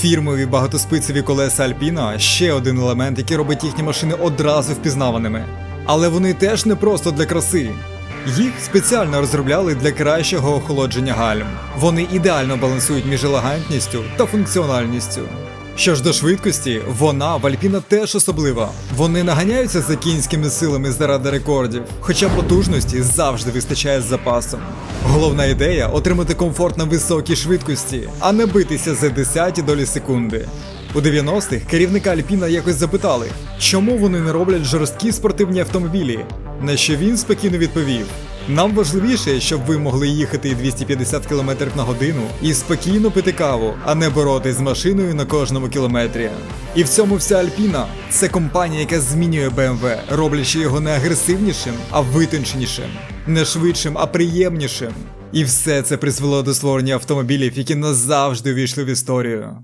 Фірмові багатоспицеві колеса Альпіна ще один елемент, який робить їхні машини одразу впізнаваними. Але вони теж не просто для краси. Їх спеціально розробляли для кращого охолодження гальм. Вони ідеально балансують між елегантністю та функціональністю. Що ж до швидкості, вона в Альпіна теж особлива. Вони наганяються за кінськими силами заради рекордів, хоча потужності завжди вистачає з запасом. Головна ідея отримати комфорт на високій швидкості, а не битися за десяті долі секунди. У 90-х керівника Альпіна якось запитали, чому вони не роблять жорсткі спортивні автомобілі. На що він спокійно відповів: нам важливіше, щоб ви могли їхати 250 км на годину і спокійно пити каву, а не боротись з машиною на кожному кілометрі. І в цьому вся Альпіна це компанія, яка змінює BMW, роблячи його не агресивнішим, а витонченішим, не швидшим, а приємнішим. І все це призвело до створення автомобілів, які назавжди увійшли в історію.